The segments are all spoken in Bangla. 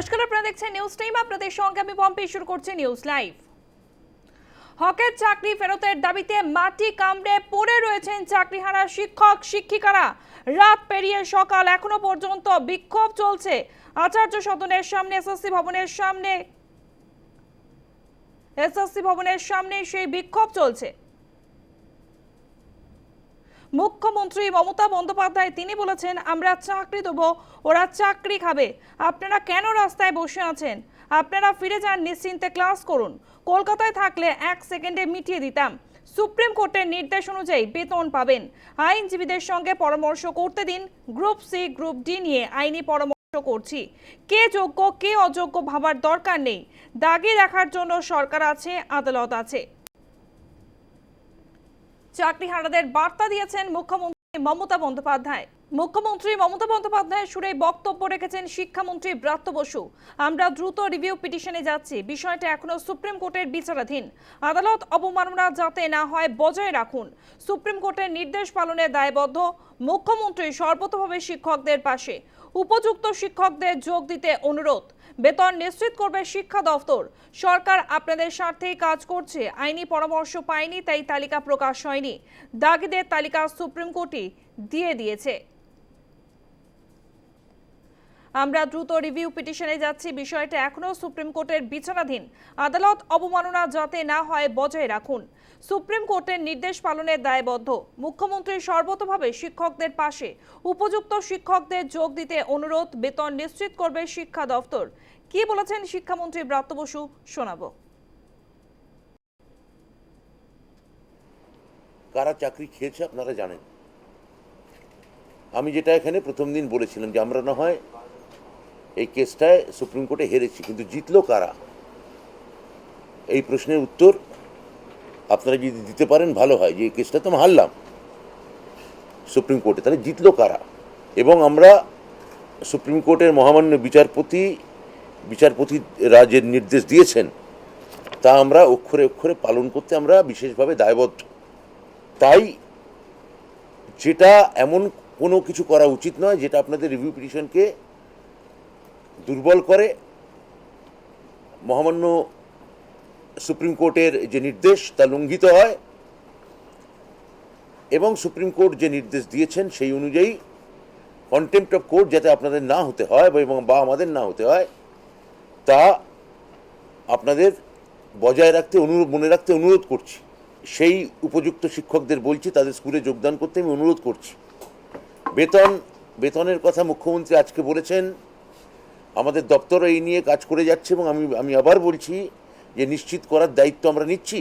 নমস্কার, আপনারা দেখছেন নিউজ টাইম আপনাদের সঙ্গে আমি পম্পি, শুরু করছি নিউজ লাইভ হকের চাকরি ফেরতের দাবিতে মাটি কামড়ে পড়ে রয়েছেন চাকরিহারা শিক্ষক, শিক্ষিকারা। রাত পেরিয়ে সকাল এখনও পর্যন্ত বিক্ষোভ চলছে। আচার্য সদনের সামনে এসএসসি ভবনের সামনে এসএসসি ভবনের সামনে সেই বিক্ষোভ চলছে। মুখ্যমন্ত্রী মমতা বন্দ্যোপাধ্যায়, তিনি বলেছেন, আমরা চাকরি দেবো, ওরা চাকরি খাবে। আপনারা কেন রাস্তায় বসে আছেন? আপনারা ফিরে যান, নিশ্চিন্তে ক্লাস করুন। কলকাতায় থাকলে এক সেকেন্ডে মিটিয়ে দিতাম। সুপ্রিম কোর্টের নির্দেশ অনুযায়ী বেতন পাবেন। আইনজীবীদের সঙ্গে পরামর্শ করতে দিন। গ্রুপ সি, গ্রুপ ডি নিয়ে আইনি পরামর্শ করছি। কে যোগ্য, কে অযোগ্য ভাবার দরকার নেই। দাগি রাখার জন্য সরকার আছে, আদালত আছে। চাকরিহারাদের বার্তা দিয়েছেন মুখ্যমন্ত্রী মমতা বন্দ্যোপাধ্যায়। মুখ্যমন্ত্রী মমতা বন্দ্যোপাধ্যায় সুরে বক্তব্য রেখেছেন শিক্ষামন্ত্রী ব্রাত্য বসু। আমরা দ্রুত রিভিউ পিটিশনে যাচ্ছি। বিষয়টা এখনও সুপ্রিম কোর্টের বিচারাধীন। আদালত অবমাননা যাতে না হয় বজায় রাখুন। সুপ্রিম কোর্টের নির্দেশ পালনে দায়বদ্ধ মুখ্যমন্ত্রী সর্বতভাবে শিক্ষকদের পাশে। উপযুক্ত শিক্ষকদের যোগ দিতে অনুরোধ। বেতন নিশ্চিত করবে শিক্ষা দফতর। সরকার আপনাদের স্বার্থেই কাজ করছে। আইনি পরামর্শ পায়নি, তাই তালিকা প্রকাশ হয়নি। দাগিদের তালিকা সুপ্রিম কোর্টই দিয়ে দিয়েছে। আমরা দ্রুত রিভিউ পিটিশনে যাচ্ছি। বিষয়টা এখনও সুপ্রিম কোর্টের বিচারাধীন আদালত অবমাননা যাতে না হয় বজায় রাখুন। সুপ্রিম কোর্টের নির্দেশ পালনের দায়বদ্ধ। মুখ্যমন্ত্রী সর্বতভাবে শিক্ষকদের পাশে। উপযুক্ত শিক্ষকদের যোগ দিতে অনুরোধ, বেতন নিশ্চিত করবে শিক্ষা দফতর। কি বলেছেন শিক্ষামন্ত্রী ব্রাত্য বসু? শোনাবো। কারা চাকরি খেয়েছে আপনারা জানেন। আমি যেটা এখানে প্রথম দিন বলেছিলাম যে আমরা না হয় এই কেসটায় সুপ্রিম কোর্টে হেরেছি, কিন্তু জিতলো কারা? এই প্রশ্নের উত্তর আপনারা যদি দিতে পারেন, ভালো হয়। যে এই কেসটা তো হারলাম। সুপ্রিম কোর্টে, তাহলে জিতলো কারা? এবং আমরা সুপ্রিম কোর্টের মহামান্য বিচারপতি বিচারপতি রাজের নির্দেশ দিয়েছেন, তা আমরা অক্ষরে অক্ষরে পালন করতে আমরা বিশেষভাবে দায়বদ্ধ। তাই যেটা এমন কোনো কিছু করা উচিত নয়, যেটা আপনাদের রিভিউ পিটিশনকে দুর্বল করে, মহামান্য সুপ্রিম কোর্টের যে নির্দেশ তা লঙ্ঘিত হয় এবং সুপ্রিম কোর্ট যে নির্দেশ দিয়েছেন সেই অনুযায়ী কন্টেম্প্ট অফ কোর্ট যাতে আপনাদের না হতে হয় এবং বা আমাদের না হতে হয়, তা আপনাদের বজায় রাখতে, অনুরোধ, মনে রাখতে অনুরোধ করছি। সেই উপযুক্ত শিক্ষকদের বলছি, তাদের স্কুলে যোগদান করতে আমি অনুরোধ করছি। বেতন, বেতনের কথা মুখ্যমন্ত্রী আজকে বলেছেন আমাদের দপ্তর এই নিয়ে কাজ করে যাচ্ছে এবং আমি আমি আবার বলছি যে নিশ্চিত করার দায়িত্ব আমরা নিচ্ছি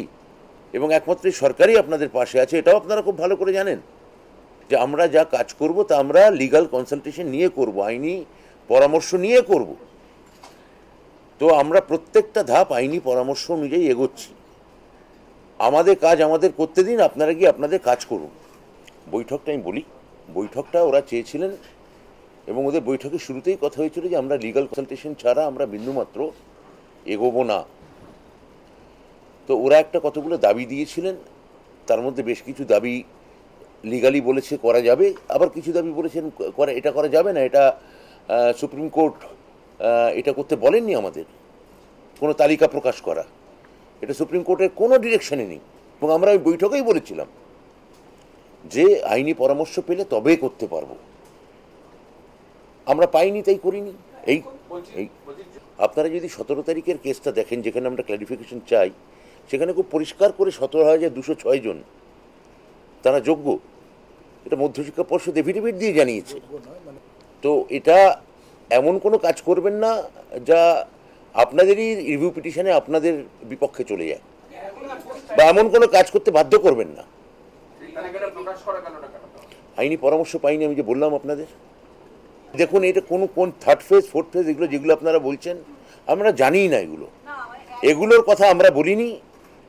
এবং একমাত্র সরকারই আপনাদের পাশে আছে, এটাও আপনারা খুব ভালো করে জানেন যে আমরা যা কাজ করব তা আমরা লিগ্যাল কনসালটেশন নিয়ে করব, আইনি পরামর্শ নিয়ে করব। তো আমরা প্রত্যেকটা ধাপ আইনি পরামর্শ অনুযায়ী এগোচ্ছি। আমাদের কাজ আমাদের করতে দিন, আপনারা গিয়ে আপনাদের কাজ করুন। বৈঠকটা আমি বলি, বৈঠকটা ওরা চেয়েছিলেন এবং ওদের বৈঠকের শুরুতেই কথা হয়েছিল যে আমরা লিগাল কনসালটেশন ছাড়া আমরা বিন্দুমাত্র এগোবো না। তো ওরা একটা কতগুলো দাবি দিয়েছিলেন, তার মধ্যে বেশ কিছু দাবি লিগালি বলেছে করা যাবে, আবার কিছু দাবি বলেছেন করা, এটা করা যাবে না, এটা সুপ্রিম কোর্ট এটা করতে বলেননি আমাদের। কোনো তালিকা প্রকাশ করা। এটা সুপ্রিম কোর্টের কোনো ডিরেকশনে নেই। এবং আমরা ওই বৈঠকেই বলেছিলাম যে আইনি পরামর্শ পেলে তবে করতে পারব। আমরা পাইনি তাই করিনি। এই এই। আপনারা যদি সতেরো তারিখের কেসটা দেখেন যেখানে আমরা ক্ল্যারিফিকেশন চাই সেখানে খুব পরিষ্কার করে সতেরো হাজার দুশো ছয় জন তারা যোগ্য। এটা মধ্যশিক্ষা পর্ষদ এফিডেভিট দিয়ে জানিয়েছে। তো এটা এমন কোনো কাজ করবেন না যা আপনাদেরই রিভিউ পিটিশনে আপনাদের বিপক্ষে চলে যায়। বা এমন কোনো কাজ করতে বাধ্য করবেন না। আইনি পরামর্শ পাইনি আমি যে বললাম আপনাদের। দেখুন এটা কোনো কোন থার্ড ফেজ ফোর্থ ফেজ এগুলো যেগুলো আপনারা বলছেন আমরা জানিই না এগুলো। এগুলোর কথা আমরা বলিনি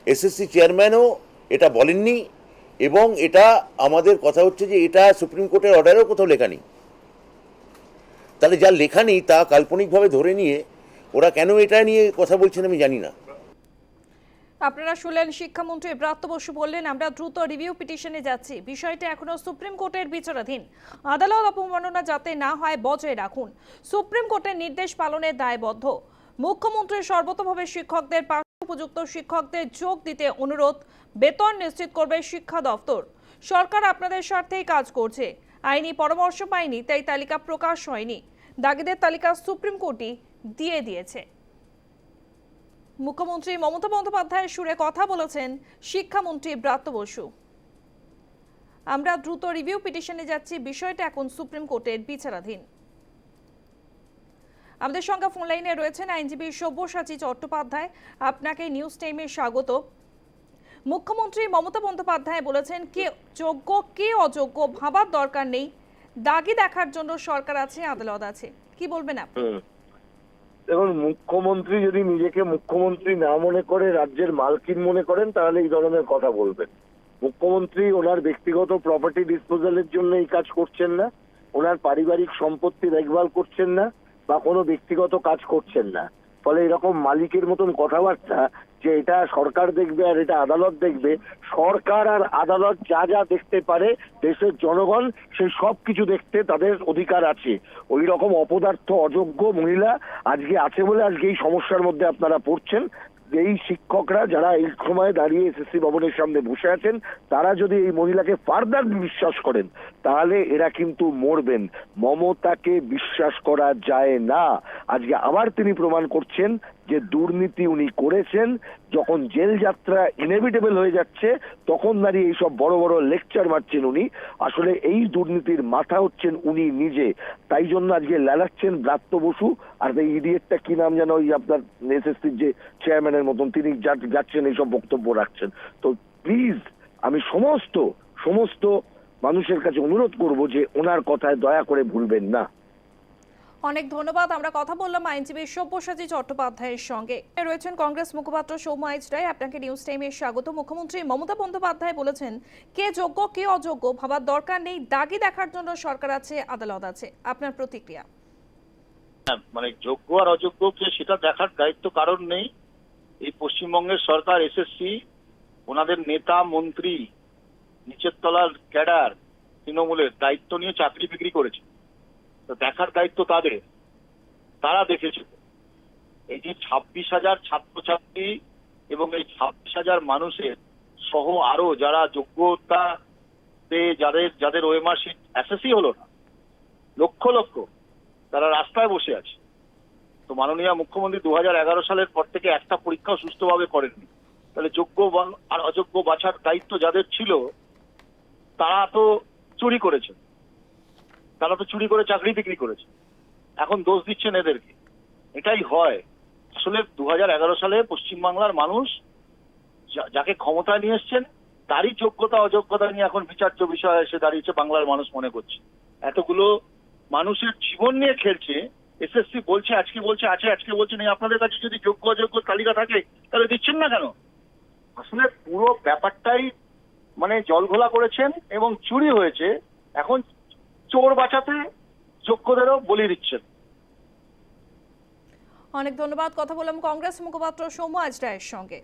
এসএসসি চেয়ারম্যানও এটা বলেননি এবং এটা আমাদের কথা হচ্ছে যে এটা সুপ্রিম কোর্টের অর্ডারেও কোথাও লেখা নেই। তাহলে যা লেখা নেই তা কাল্পনিকভাবে ধরে নিয়ে ওরা কেন এটা নিয়ে কথা বলছেন আমি জানি না। আপনারা শুনলেন শিক্ষামন্ত্রী ব্রাত্য বসু বললেন, আমরা দ্রুত রিভিউ পিটিশনে যাচ্ছি। বিষয়টি এখনও সুপ্রিম কোর্টের বিচারাধীন। আদালত অপমাননা যাতে না হয় বজায় রাখুন। সুপ্রিম কোর্টের নির্দেশ পালনের দায়বদ্ধ। মুখ্যমন্ত্রী সর্বতভাবে শিক্ষকদের উপযুক্ত শিক্ষকদের যোগ দিতে অনুরোধ। বেতন নিশ্চিত করবে শিক্ষা দপ্তর সরকার আপনাদের স্বার্থেই কাজ করছে। আইনি পরামর্শ পায়নি, তাই তালিকা প্রকাশ হয়নি। দাগিদের তালিকা সুপ্রিম কোর্টই দিয়ে দিয়েছে। মুখ্যমন্ত্রী মমতা বন্দ্যোপাধ্যায়ের সুরে কথা বলেছেন শিক্ষামন্ত্রী ব্রাত্য বসু। আমরা দ্রুত রিভিউ পিটিশনে যাচ্ছি, বিষয়টা এখন সুপ্রিম কোর্টের বিচারাধীন। আমাদের সঙ্গে ফোন লাইনে রয়েছেন আইনজীবী সব্যসাচী চট্টোপাধ্যায়। আপনাকে নিউজ টাইমে স্বাগত। মুখ্যমন্ত্রী মমতা বন্দ্যোপাধ্যায় বলেছেন, কে যোগ্য, কে অযোগ্য ভাবার দরকার নেই। দাগি দেখার জন্য সরকার আছে, আদালত আছে। কি বলবেন আপনি। দেখুন, মুখ্যমন্ত্রী যদি নিজেকে মুখ্যমন্ত্রী না মনে করে রাজ্যের মালকিন মনে করেন, তাহলে এই ধরনের কথা বলবেন। মুখ্যমন্ত্রী ওনার ব্যক্তিগত প্রপার্টি ডিসপোজালের জন্য এই কাজ করছেন না, ওনার পারিবারিক সম্পত্তি দেখভাল করছেন না, বা কোনো ব্যক্তিগত কাজ করছেন না। ফলে এরকম মালিকের মতন কথাবার্তা যে এটা সরকার দেখবে আর এটা আদালত দেখবে, সরকার আর আদালত যা যা দেখতে পারে, দেশের জনগণ সেই সব কিছু দেখতে তাদের অধিকার আছে। ওই রকম অপদার্থ, অযোগ্য মহিলা আজকে আছে বলে আজকে এই সমস্যার মধ্যে আপনারা পড়ছেন। এই শিক্ষকরা যারা এই সময় দাঁড়িয়ে এসএসসি ভবনের সামনে বসে আছেন, তারা যদি এই মহিলাকে ফার্দার বিশ্বাস করেন, তাহলে এরা কিন্তু মরবেন। মমতাকে বিশ্বাস করা যায় না। আজকে আবার তিনি প্রমাণ করছেন যে দুর্নীতি উনি করেছেন, যখন জেল যাত্রা ইনেভিটেবল হয়ে যাচ্ছে, তখন দাঁড়িয়ে এইসব বড় বড় লেকচার মারছেন উনি। আসলে এই দুর্নীতির মাথা হচ্ছেন উনি নিজে। তাই জন্য আজকে লালাচ্ছেন ব্রাত্য বসু। আর এই ইডিয়েটটা কি নাম যেন ওই আপনার এসএসসির যে চেয়ারম্যানের মতন, তিনি যাচ্ছেন, এইসব বক্তব্য রাখছেন। তো প্লিজ আমি সমস্ত সমস্ত মানুষের কাছে অনুরোধ করব যে ওনার কথায় দয়া করে ভুলবেন না। অনেক ধন্যবাদ। আমরা কথা বললাম আইনজীবী সব্যসাচী চট্টোপাধ্যায়ের সঙ্গে। রয়েছেন কংগ্রেস মুখপাত্র সৌম্য আইচ রায় আপনাকে নিউজ টাইমে স্বাগত। মুখ্যমন্ত্রী মমতা বন্দ্যোপাধ্যায় বলেছেন কে যোগ্য কে অযোগ্য ভাবার দরকার নেই দাগি দেখার জন্য সরকার আছে আদালত আছে। আপনার প্রতিক্রিয়া? হ্যাঁ, মানে যোগ্য আর অযোগ্য কে সেটা দেখার দায়িত্ব কারণ নেই। এই পশ্চিমবঙ্গের সরকার এসএসসি ওনাদের নেতা মন্ত্রী নিচের তলার ক্যাডার তৃণমূলের দায়িত্ব নিয়ে চাকরি বিক্রি করেছে। দেখার দায়িত্ব তাদের। তারা দেখেছে। এই যে ছাব্বিশ হাজার ছাত্রছাত্রী এবং এই ছাব্বিশ হাজার মানুষের সহ আরও যারা যোগ্যতা যাদের যাদের ওএমআর শিট হলো না, লক্ষ লক্ষ তারা রাস্তায় বসে আছে। তো মাননীয় মুখ্যমন্ত্রী দু হাজার এগারো সালের পর থেকে একটা পরীক্ষাও সুস্থভাবে করেননি। তাহলে যোগ্য আর অযোগ্য বাছার দায়িত্ব যাদের ছিল, তারা তো চুরি করেছে। তারা তো চুরি করে, চাকরি বিক্রি করেছে। এখন দোষ দিচ্ছেন এদেরকে। এটাই হয়। আসলে দু সালে পশ্চিমবাংলার মানুষ যাকে ক্ষমতায় নিয়ে এসছেন, তারই যোগ্যতা, অযোগ্যতা নিয়ে এখন বিচার্য বিষয় এসে দাঁড়িয়েছে বাংলার মানুষ মনে করছে। এতগুলো মানুষের জীবন নিয়ে খেলছে, এসএসসি বলছে, আজকে বলছে, আছে, আজকে বলছে, নেই। আপনাদের কাছে যদি যোগ্য, অযোগ্য তালিকা থাকে, তাহলে দিচ্ছেন না কেন? আসলে পুরো ব্যাপারটাই মানে জলঘোলা করেছেন এবং চুরি হয়েছে। এখন চোর বাঁচাতে যোগ্যদেরও বলি দিচ্ছেন। অনেক ধন্যবাদ। কথা বললাম কংগ্রেস মুখপাত্র সৌম্য আজরায়ের সঙ্গে।